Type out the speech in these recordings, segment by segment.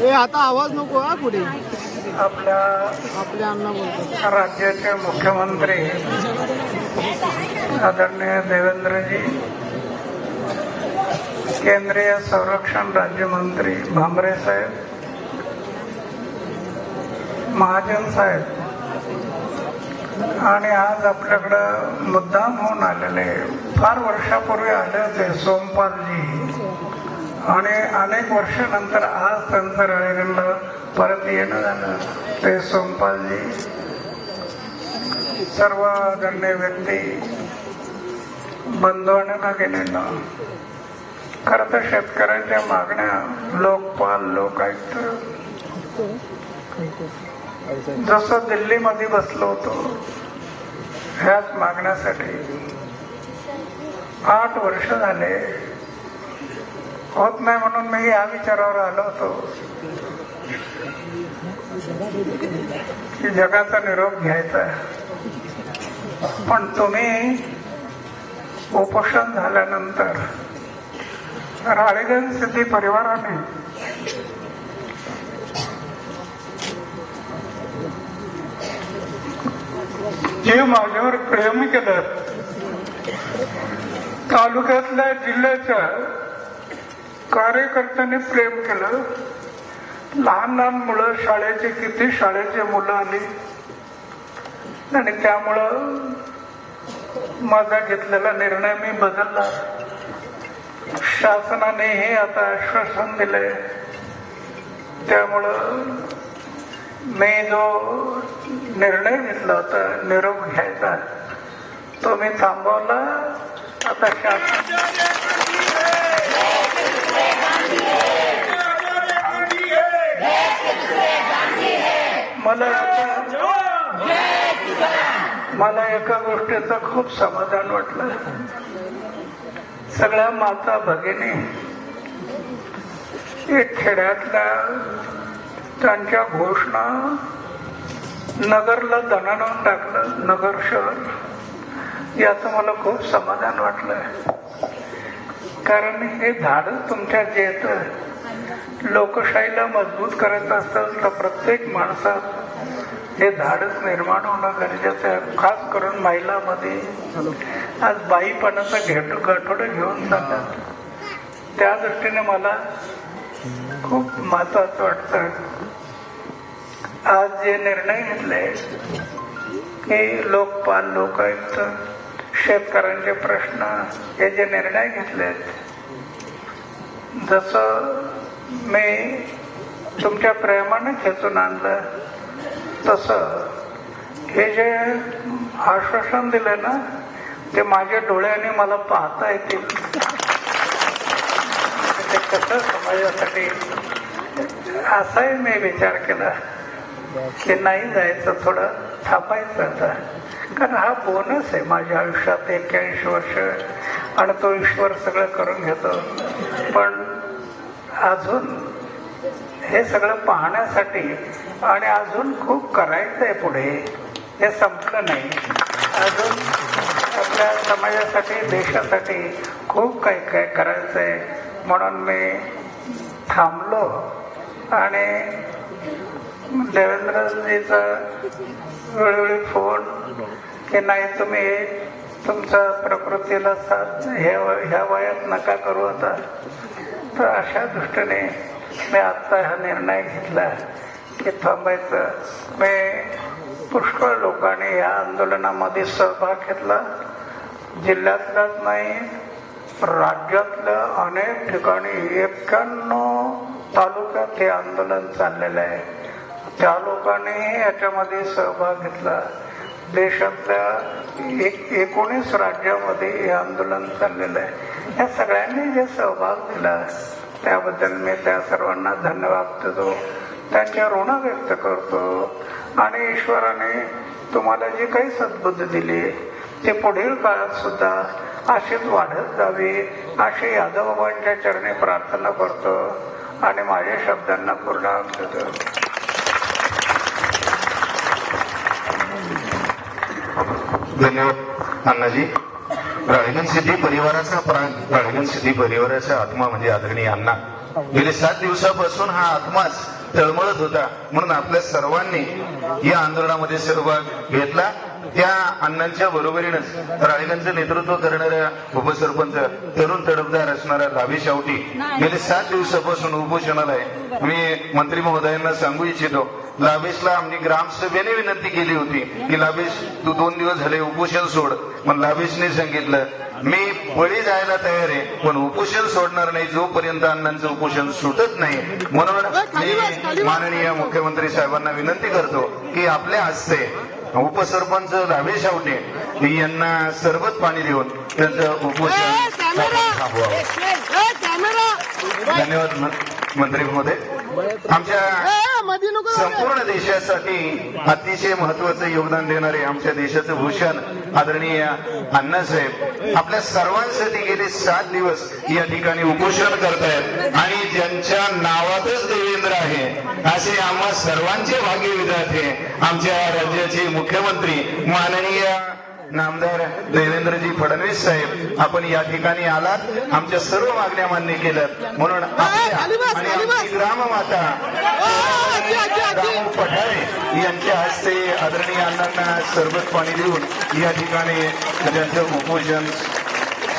ए आता आवाज नको हा कुठे आपल्या आपल्या अण्णा बोलतो राज्याचे मुख्यमंत्री आदरणीय देवेंद्रजी केंद्रीय संरक्षण राज्यमंत्री भामरे साहेब महाजन साहेब आणि आज आपल्याकडं मुद्दाम होऊन आलेले फार वर्षापूर्वी आले होते सोमपालजी. आणि अनेक वर्षानंतर आज त्यांचं राळेगणला परत येणं झालं. ते सोमपालजी सर्व गण्य व्यक्ती बंधू गेलेलं. खर तर शेतकऱ्यांच्या मागण्या लोकपाल लोकायुक्त. जसं दिल्लीमध्ये बसलो होतो ह्याच मागण्यासाठी आठ वर्ष झाले होत नाही म्हणून मी या विचारावर आलो होतो. की जगाचा निरोप घ्यायचा पण तुम्ही उपोषण झाल्यानंतर राळेगण सिद्धी परिवाराने जे माझ्यावर प्रेम केलं. तालुक्यातल्या जिल्ह्याच्या कार्यकर्त्यांनी प्रेम केलं. लहान लहान मुलं शाळेचे किती शाळेचे मुलं आली. आणि त्यामुळं माझा घेतलेला निर्णय मी बदलला. शासनाने हे आता आश्वासन दिलंय. त्यामुळं मी जो निर्णय घेतला होता निरोप घ्यायचा तो मी थांबवला. आता शासन मला मला एका गोष्टीचं खूप समाधान वाटलं. सगळ्या माता भगिनी खेड्यातल्या त्यांच्या घोषणा नगरला दणाणून टाकलं नगर शहर. याचं मला खूप समाधान वाटलं. कारण हे झाड तुमच्या जे येतं लोकशाहीला मजबूत करायचं असेल तर प्रत्येक माणसात हे धाडस निर्माण होणं गरजेचं आहे. खास करून महिलामध्ये. आज बाईपणाचा घेट गठोड घेऊन जातात त्या दृष्टीने मला खूप महत्वाचं वाटतं. आज जे निर्णय घेतले की लोकपाल लोकायुक्त शेतकऱ्यांचे प्रश्न हे जे निर्णय घेतलेत जसं मी तुमच्या प्रेमाने खेचून आणलं. तसं हे जे आश्वासन दिले ना ते माझ्या डोळ्याने मला पाहता येतील. ते कसं समाजासाठी? असाही मी विचार केला की नाही जायचं थोडं थांबायचं आता. कारण हा बोनस आहे माझ्या आयुष्यात एक्क्याऐंशी वर्ष. आणि तो ईश्वर सगळं करून घेतो. पण अजून हे सगळं पाहण्यासाठी आणि अजून खूप करायचं आहे पुढे हे संपलं नाही. अजून आपल्या समाजासाठी देशासाठी खूप काही काय करायचं आहे म्हणून मी थांबलो आणि देवेंद्रजीचा वेळोवेळी फोन की नाही तुम्ही तुमच्या प्रकृतीला साथ ह्या ह्या वयात नका करू आता. तर अशा दृष्टीने मी आत्ता हा निर्णय घेतला की थांबायचं. मी पुष्कळ लोकांनी या आंदोलनामध्ये सहभाग घेतला. जिल्ह्यातलाच नाही राज्यातल्या अनेक ठिकाणी एक्क्याण्णव तालुक्यात हे आंदोलन चाललेलं आहे. त्या लोकांनी याच्यामध्ये सहभाग घेतला. देशातल्या एक एकोणीस राज्यामध्ये हे आंदोलन चाललेलं आहे. या सगळ्यांनी जे सहभाग दिला त्याबद्दल मी त्या सर्वांना धन्यवाद देतो. त्यांच्या ऋण व्यक्त करतो. आणि ईश्वराने तुम्हाला जी काही सद्बुद्धी दिली ते पुढील काळात सुद्धा अशीच वाढत जावी अशी यादवबाबांच्या चरणी प्रार्थना करतो. आणि माझ्या शब्दांना पूर्ण देतो. धन्यवाद अण्णाजी. राळेगण सिद्धी परिवाराचा प्राण राळेगण सिद्धी परिवाराचा आत्मा म्हणजे आदरणीय अण्णा. गेले सात दिवसापासून हा आत्माच तळमळत होता. म्हणून आपल्या सर्वांनी या आंदोलनामध्ये सहभाग घेतला. त्या अण्णांच्या बरोबरीनंच राळेगणचं नेतृत्व करणाऱ्या उपसरपंच तरुण तडफदार असणाऱ्या लाभी शावटी गेले सात दिवसापासून उपोषणाला आहे मी मंत्री महोदयांना सांगू इच्छितो लाभेशला आम्ही ग्रामसभेने विनंती केली होती की लाभेश तू दोन दिवस झाले उपोषण सोड. पण लाभेशने सांगितलं मी बळी जायला तयार आहे पण उपोषण सोडणार नाही जोपर्यंत अण्णांचं उपोषण सुटत नाही. म्हणून मी. माननीय मुख्यमंत्री साहेबांना विनंती करतो की आपल्या हस्ते उपसरपंच रावेश आवटे यांना सरबत पाणी देऊन त्यांचं उपोषण थांबवावं. धन्यवाद मंत्री महोदय. आमच्या. संपूर्ण देशासाठी अतिशय महत्वाचं योगदान देणारे आमच्या देशाचं भूषण आदरणीय अण्णासाहेब आपल्या सर्वांसाठी गेले सात दिवस या ठिकाणी उपोषण करतायत आणि ज्यांच्या नावातच देवेंद्र आहे असे आम्हा सर्वांचे भाग्य विधाते आमच्या राज्याचे मुख्यमंत्री माननीय नामदार देवेंद्रजी फडणवीस साहेब आपण या ठिकाणी आलात. आमच्या सर्व मागण्या मान्य केल्यात. म्हणून ग्राममाता. रामू पठारे यांच्या हस्ते आदरणीय अण्णांना सरबत पाणी देऊन या ठिकाणी त्यांचं उपोषण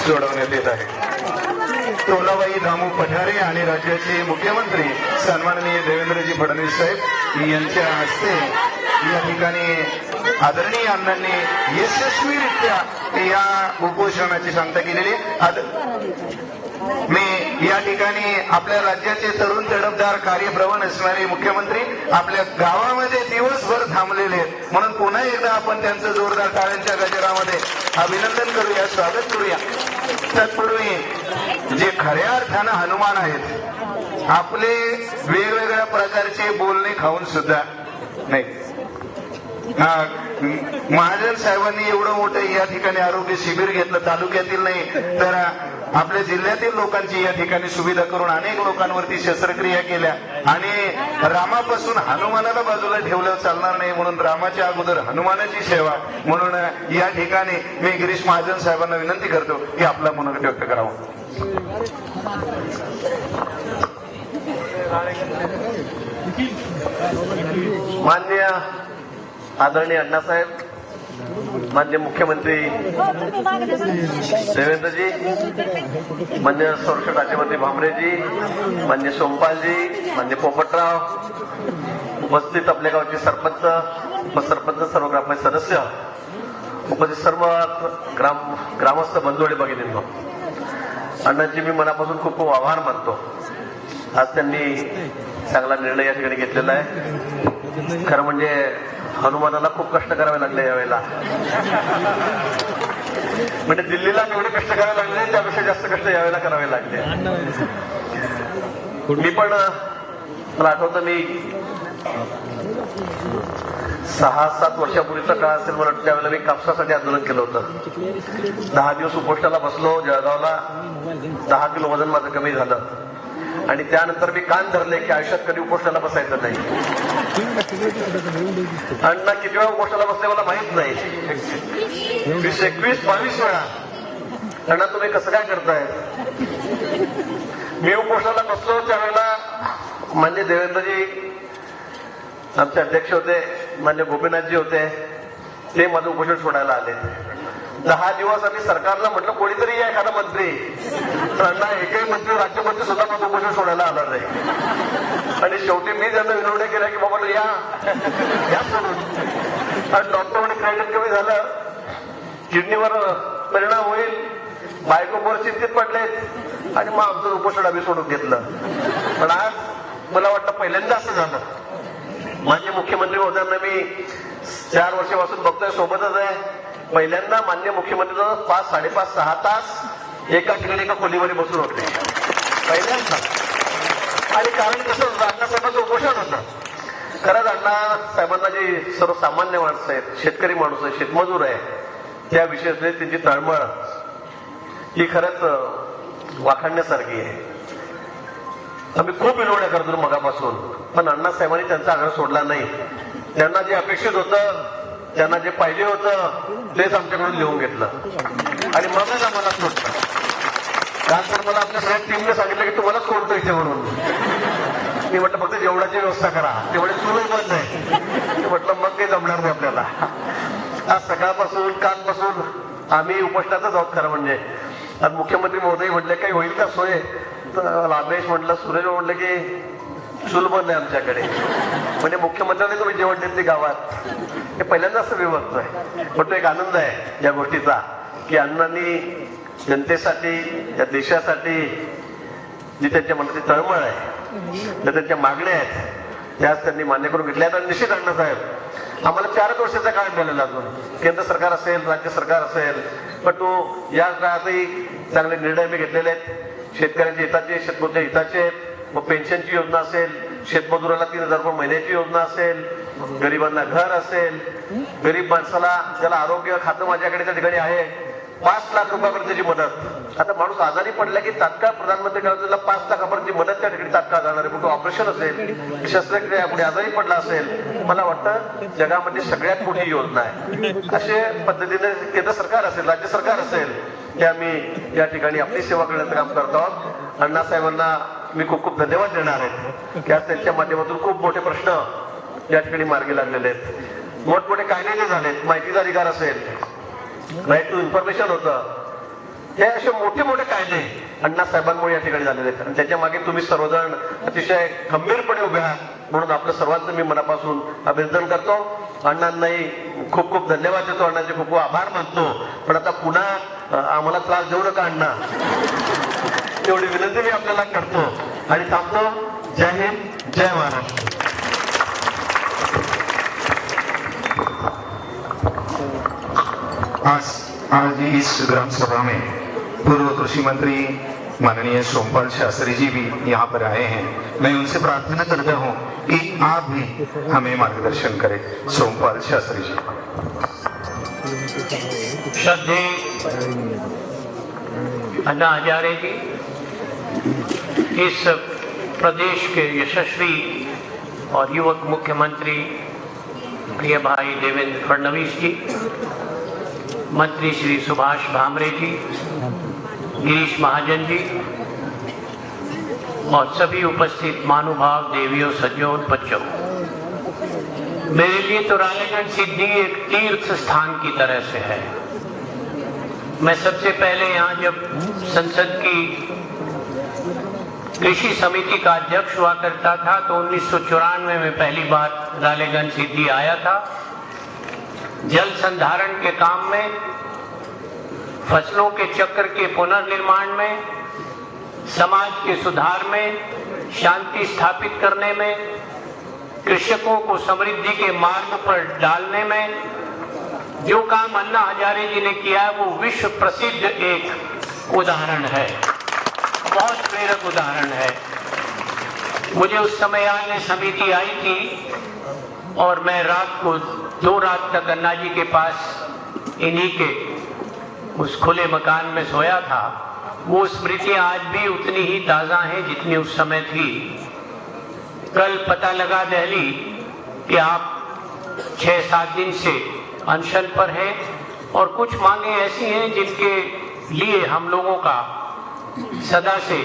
सोडवण्यात येत आहे. टोलाबाई दामू पठारे आणि राज्याचे मुख्यमंत्री सन्माननीय देवेंद्रजी फडणवीस साहेब यांच्या हस्ते या ठिकाणी आदरणीय अण्णांनी यशस्वीरित्या या उपोषणाची सांगता केलेली आहे. मी या ठिकाणी आपल्या राज्याचे तरुण तडफदार कार्यप्रवण असणारे मुख्यमंत्री आपल्या गावामध्ये दिवसभर थांबलेले आहेत. म्हणून पुन्हा एकदा आपण त्यांचं जोरदार टाळ्यांच्या गजरामध्ये अभिनंदन करूया स्वागत करूया. तत्पूर्वी जे खऱ्या अर्थानं हनुमान आहेत आपले वेगवेगळ्या प्रकारचे बोलणे खाऊन सुद्धा नाही. महाजन साहेबांनी एवढं मोठं या ठिकाणी आरोग्य शिबिर घेतलं तालुक्यातील नाही तर आपल्या जिल्ह्यातील लोकांची या ठिकाणी सुविधा करून अनेक लोकांवरती शस्त्रक्रिया केल्या. आणि रामापासून हनुमानाला बाजूला ठेवलं चालणार नाही म्हणून रामाच्या अगोदर हनुमानाची सेवा. म्हणून या ठिकाणी मी गिरीश महाजन साहेबांना विनंती करतो की आपला मनोगत व्यक्त करावं. मान्य आदरणीय अण्णासाहेब मान्य मुख्यमंत्री देवेंद्रजी मान्य संरक्षण राज्यमंत्री भामरेजी मान्य सोमपालजी मान्य पोपटराव उपस्थित आपल्या गावचे सरपंच उपसरपंच सर्व ग्रामपंचायत सदस्य उपस्थित सर्व ग्राम ग्रामस्थ बंधू बघितले अण्णाजी अण्णांची मी मनापासून खूप खूप आभार मानतो. आज त्यांनी चांगला निर्णय या ठिकाणी घेतलेला आहे. खरं म्हणजे हनुमानाला खूप कष्ट करावे लागले यावेळेला. म्हणजे दिल्लीला जेवढे कष्ट करावे लागले त्यापेक्षा जास्त कष्ट यावेळेला करावे लागले. मी पण मला आठवतं मी सहा सात वर्षापूर्वीचा काळ असेल मला त्यावेळेला मी कापसासाठी आंदोलन केलं होतं. दहा दिवस उपोष्टाला बसलो जळगावला दहा किलो वजन माझं कमी झालं. आणि त्यानंतर मी कान धरले की आयुष्यात कधी उपोष्टाला बसायचं नाही. अण्णा किती वेळा उपोषणाला बसले मला माहीत नाही. वीस एकवीस बावीस वेळा अण्णा तुम्ही कसं काय करताय? मी उपोषणाला बसलो त्यावेळेला मान्य देवेंद्रजी आमचे अध्यक्ष होते मान्य गोपीनाथजी होते. ते माझं उपोषण सोडायला आले. दहा दिवस आम्ही सरकारला म्हटलं कोणीतरी या एखादा मंत्री. त्यांना एकही मंत्री राज्यमंत्री सुद्धा मग उपोषण सोडायला आला नाही. आणि शेवटी मी त्यांना विनवण्या केल्या की बाबा या. या सोडून. आणि डॉक्टर म्हणे क्रेडिट कमी झालं. किडनीवर परिणाम होईल. बायकोवर चिंतित पडलेत. आणि मग आमचं उपोषण आम्ही सोडून घेतलं. पण आज मला वाटतं पहिल्यांदा असं झालं. माझे मुख्यमंत्री महोदयांना मी चार वर्षापासून बघतोय सोबतच आहे. पहिल्यांदा मान्य मुख्यमंत्री पाच साडेपाच सहा तास एका ठिकाणी एका खोलीमध्ये बसून होते. पहिल्यांदा. आणि कारण कसं होतं अण्णासाहेबांचं उपोषण होतं. खरंच अण्णा साहेबांना जे सर्वसामान्य माणसं आहेत शेतकरी माणूस आहे शेतमजूर आहे त्या विषयातली त्यांची तळमळ ही खरंच वाखाणण्यासारखी आहे. आम्ही खूप विनवण्या करतो मगापासून पण अण्णासाहेबांनी त्यांचा आग्रह सोडला नाही. त्यांना जे अपेक्षित होतं त्यांना जे पाहिजे होतं तेच आमच्याकडून लिहून घेतलं. आणि मगच आम्हाला सोडलं काल तर मला आपल्या सगळ्या टीमने सांगितलं की तुम्हालाच सोडतो इथे म्हणून. मी म्हटलं फक्त जेवणाची व्यवस्था करा. तेवढे चुलच बंद आहे म्हटलं मग काही जमणार नाही आपल्याला. आज सकाळपासून कालपासून आम्ही उपोषणातच आहोत खरं म्हणजे. आज मुख्यमंत्री महोदय म्हटले काही होईल का सोय? तर लाभेश म्हटलं सुरेश म्हटलं की चूल बंद आहे आमच्याकडे. म्हणजे मुख्यमंत्र्यांनी तुम्ही जेवण देत गावात. हे पहिल्यांदा विभक्त आहे पण तो एक आनंद आहे या गोष्टीचा की अण्णांनी जनतेसाठी या देशासाठी जी त्यांच्या मनाची तळमळ आहे ज्या त्यांच्या मागण्या आहेत त्याच त्यांनी मान्य करून घेतल्या. आणि निश्चित अण्णासाहेब आम्हाला चारच वर्षाचा काळ मिळालेला अजून. केंद्र सरकार असेल राज्य सरकार असेल पण तो या काळातही चांगले निर्णय मी घेतलेले आहेत. शेतकऱ्यांच्या हिताचे शेतकऱ्यांच्या हिताचे आहेत. मग पेन्शनची योजना असेल शेतमजुराला तीन हजार रुपये महिन्याची योजना असेल गरिबांना घर असेल गरीब माणसाला ज्याला आरोग्य खातं माझ्याकडे त्या ठिकाणी आहे पाच लाख रुपयापर्यंतची मदत. आता माणूस आजारी पडला की तात्काळ प्रधानमंत्री कार्यालयाला पाच लाखापर्यंतची मदत त्या ठिकाणी तात्काळ जाणार आहे. कुठं ऑपरेशन असेल शस्त्रक्रिया कुठे आजारी पडला असेल मला वाटतं जगामध्ये सगळ्यात मोठी योजना आहे. असे पद्धतीने केंद्र सरकार असेल राज्य सरकार असेल ते आम्ही या ठिकाणी आपली सेवा करण्याचं काम करत आहोत. अण्णासाहेबांना मी खूप खूप धन्यवाद देणार आहे. की आज त्यांच्या माध्यमातून खूप मोठे प्रश्न या ठिकाणी मार्गी लागलेले आहेत. मोठमोठे कायदे झालेत. माहितीचा अधिकार असेल राईट टू इन्फॉर्मेशन होतं. हे असे मोठे मोठे कायदे अण्णा साहेबांमुळे या ठिकाणी झालेले आहेत. आणि त्याच्यामागे तुम्ही सर्वजण अतिशय खंबीरपणे उभे आहात. म्हणून आपलं सर्वांचं मी मनापासून अभिनंदन करतो. अण्णांनाही खूप खूप धन्यवाद देतो. अण्णांचे खूप खूप आभार मानतो. पण आता पुन्हा आम्हाला त्रास देऊ नका अण्णा. एवढी विनंती मी आपल्याला करतो. आणि थांबतो. जय हिंद जय महाराष्ट्र. आज आज इस ग्राम सभा में पूर्व कृषि मंत्री माननीय सोमपाल शास्त्री जी भी यहाँ पर आए हैं। मैं उनसे प्रार्थना करता हूँ कि आप भी हमें मार्गदर्शन करें। सोमपाल शास्त्री जी। श्रद्धे। अन्ना हजारे जी इस प्रदेश के यशस्वी और युवक मुख्यमंत्री प्रिय भाई देवेंद्र फडणवीस जी, मंत्री श्री सुभाष भामरे जी, गिरीश महाजन जी और सभी उपस्थित महानुभाव देवियों, सज्जों बच्चों। मेरे लिए तो रानीगंज सिद्धि एक तीर्थ स्थान की तरह से है। मैं सबसे पहले यहाँ जब संसद की कृषि समिति का अध्यक्ष हुआ करता था तो उन्नीस सौ चौरानवे में पहली बार रालेगंज सिद्धि आया था। जल संधारण के काम में, फ़सलों के चक्र के पुनर्निर्माण में, समाज के सुधार में, शांति स्थापित करने में, कृषकों को समृद्धि के मार्ग पर डालने में, जो काम अन्ना हजारे जी ने किया है, वो विश्व प्रसिद्ध एक उदाहरण है। प्रेरक उदाहरण है। मुझे उस समय है समिति आई थी और मैं रात को, दो रात तक अन्ना जी के पास इन्हीं के उस खुले मकान में सोया था। वो स्मृतियाँ आज भी उतनी ही ताज़ा हैं जितनी उस समय थी। कल पता लगा दहली कि आप छह सात दिन से अनशन पर हैं और कुछ मांगे ऐसी हैं जिनके लिए हम लोगों का सदा से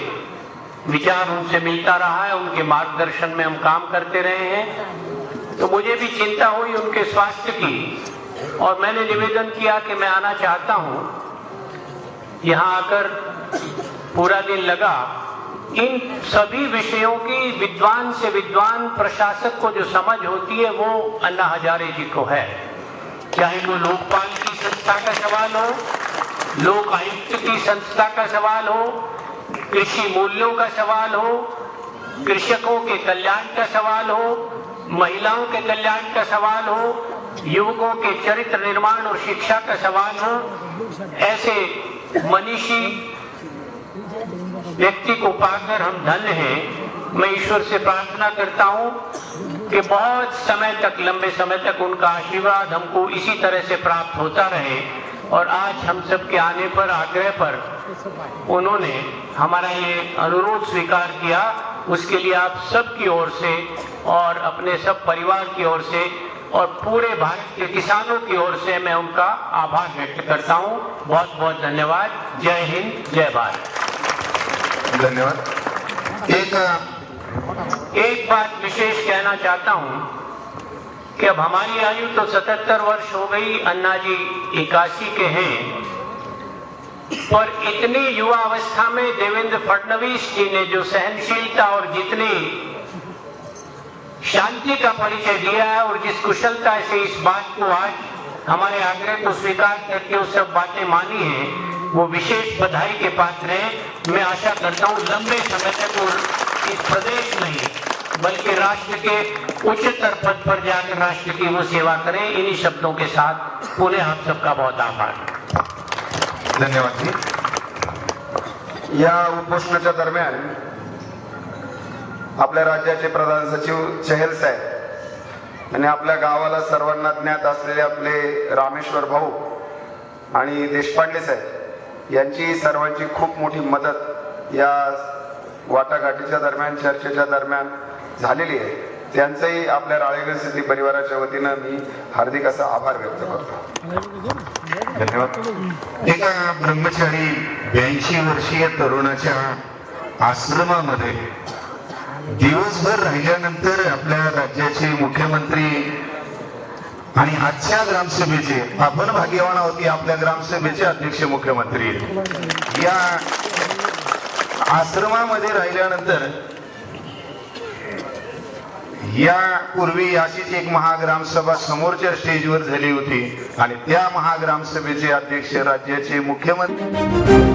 विचार उनसे मिलता रहा है, उनके मार्गदर्शन में हम काम करते रहे हैं। तो मुझे भी चिंता हुई उनके स्वास्थ्य की, और मैंने निवेदन किया कि मैं आना चाहता हूँ। यहाँ आकर पूरा दिन लगा। इन सभी विषयों की विद्वान से विद्वान प्रशासक को जो समझ होती है, वो अन्ना हजारे जी को है। चाहे वो लोकपाल की संस्था का सवाल हो, लोक आयुक्त की संस्था का सवाल हो कृषि मूल्यों का सवाल हो, कृषकों के कल्याण का सवाल हो, महिलाओं के कल्याण का सवाल हो, युवकों के चरित्र निर्माण और शिक्षा का सवाल हो, ऐसे मनीषी व्यक्ति को पाकर हम धन्य हैं। मैं ईश्वर से प्रार्थना करता हूँ कि बहुत समय तक, लंबे समय तक उनका आशीर्वाद हमको इसी तरह से प्राप्त होता रहे और आज हम सबके आने पर, आग्रह पर उन्होंने हमारा ये अनुरोध स्वीकार किया उसके लिए आप सबकी ओर से और अपने सब परिवार की ओर से और पूरे भारत के किसानों की ओर से मैं उनका आभार व्यक्त करता हूँ। बहुत बहुत धन्यवाद। जय हिंद जय भारत। धन्यवाद। एक एक बात विशेष कहना चाहता हूँ कि अब हमारी आयु तो 77 वर्ष हो गई। अन्ना जी इक्यासी के हैं। पर इतनी युवा अवस्था में देवेंद्र फडणवीस जी ने जो सहनशीलता और जितनी शांति का परिचय दिया है और जिस कुशलता से इस बात को आज हमारे आग्रह को स्वीकार करके उस सब बातें मानी है, वो विशेष बधाई के पात्र हैं। मैं आशा करता हूँ लंबे समय तक इस प्रदेश नहीं, बल्कि राष्ट्र के उच्चतर पद पर जाकर राष्ट्र की वो सेवा करें। इन्हीं शब्दों के साथ पुनः हम सबका बहुत आभार। धन्यवाद. या उपोषणाच्या दरम्यान आपल्या राज्याचे प्रधान सचिव चहल साहेब आणि आपल्या गावाला सर्वांना ज्ञात असलेले आपले रामेश्वर भाऊ आणि देशपांडे साहेब यांची सर्वांची खूप मोठी मदत या वाटाघाटीच्या दरम्यान चर्चेच्या दरम्यान झालेली आहे. त्यांचंही आपल्या राळेगण सिद्धी परिवाराच्या वतीनं मी हार्दिक असा आभार व्यक्त करतो. धन्यवाद एका ब्रह्मचारी ब्याऐंशी वर्षीय तरुणाच्या आश्रमामध्ये दिवसभर राहिल्यानंतर आपल्या राज्याचे मुख्यमंत्री आणि आजच्या ग्रामसभेचे आपण भाग्यवान आहोत की आपल्या ग्रामसभेचे अध्यक्ष मुख्यमंत्री आहेत. या आश्रमामध्ये राहिल्यानंतर यापूर्वी अशीच एक महाग्रामसभा समोरच्या स्टेजवर झाली होती. आणि त्या महाग्रामसभेचे अध्यक्ष राज्याचे मुख्यमंत्री